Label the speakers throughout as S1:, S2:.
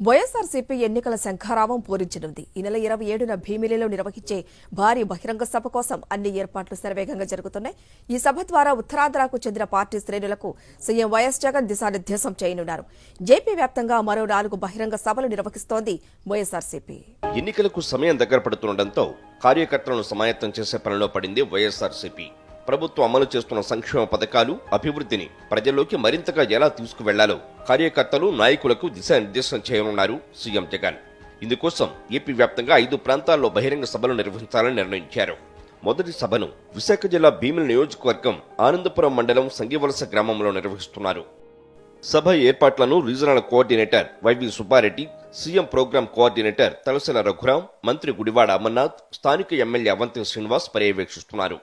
S1: వైఎస్ఆర్సీపీ ఎన్నికల శంఖారావం పూరించనుంది. ఈ నెల ఇరవై ఏడున భీమిలిలో నిర్వహించే భారీ బహిరంగ సభ కోసం అన్ని ఏర్పాట్లు శరవేగంగా జరుగుతున్నాయి. ఈ సభ ద్వారా ఉత్తరాంధ్రకు చెందిన పార్టీ శ్రేణులకు సీఎం వైఎస్ జగన్ దిశానిర్దేశం చేయనున్నారు. జేపీ వ్యాప్తంగా మరో నాలుగు బహిరంగ సభలు నిర్వహిస్తోంది వైఎస్ఆర్సీపీ.
S2: ఎన్నికలకు సమయం దగ్గర పడుతుండటంతో కార్యకర్తలను సమాయత్తం చేసే పనిలో పడింది వైఎస్ఆర్సీపీ. ప్రభుత్వం అమలు చేస్తున్న సంక్షేమ పథకాలు అభివృద్ధిని ప్రజల్లోకి మరింతగా ఎలా తీసుకువెళ్ళాలో కార్యకర్తలు నాయకులకు దిశానిర్దేశం చేయనున్నారు సీఎం జగన్. ఇందుకోసం ఏపీ వ్యాప్తంగా ఐదు ప్రాంతాల్లో బహిరంగ సభలు నిర్వహించాలని నిర్ణయించారు. మొదటి సభను విశాఖ జిల్లా భీమిలి నియోజకవర్గం ఆనందపురం మండలం సంగివలస గ్రామంలో నిర్వహిస్తున్నారు. సభ ఏర్పాట్లను regional coordinator YV Subba Reddy CM programme coordinator Talasila Raghuram మంత్రి గుడివాడ అమర్నాథ్ స్థానిక ఎమ్మెల్యే అవంతి శ్రీనివాస్ పర్యవేక్షిస్తున్నారు.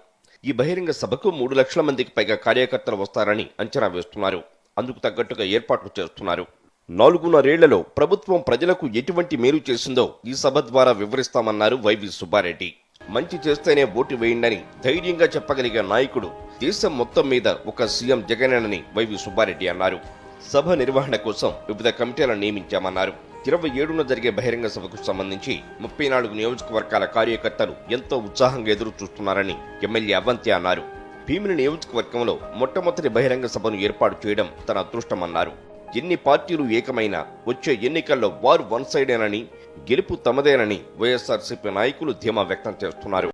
S2: ఈ బహిరంగ సభకు మూడు లక్షల మందికి పైగా కార్యకర్తలు వస్తారని అంచనా వేస్తున్నారు. అందుకు తగ్గట్టుగా ఏర్పాట్లు చేస్తున్నారు. నాలుగున్నరేళ్ళలో ప్రభుత్వం ప్రజలకు ఎటువంటి మేలు చేసిందో ఈ సభ ద్వారా వివరిస్తామన్నారు వైవి సుబ్బారెడ్డి. మంచి చేస్తేనే ఓటు వేయండని ధైర్యంగా చెప్పగలిగే నాయకుడు దేశం మొత్తం మీద ఒక సీఎం జగనేనని వైవి సుబ్బారెడ్డి అన్నారు. సభ నిర్వహణ కోసం వివిధ కమిటీలను నియమించామన్నారు. ఇరవై ఏడున జరిగే బహిరంగ సభకు సంబంధించి ముప్పై నాలుగు నియోజకవర్గాల కార్యకర్తలు ఎంతో ఉత్సాహంగా ఎదురు చూస్తున్నారని ఎమ్మెల్యే అవంతి అన్నారు. భీమిని నియోజకవర్గంలో మొట్టమొదటి బహిరంగ సభను ఏర్పాటు చేయడం తన అదృష్టమన్నారు. ఎన్ని పార్టీలు ఏకమైనా వచ్చే ఎన్నికల్లో వారు వన్ సైడేనని గెలుపు తమదేనని వైఎస్ఆర్సీపీ నాయకులు ధీమా వ్యక్తం చేస్తున్నారు.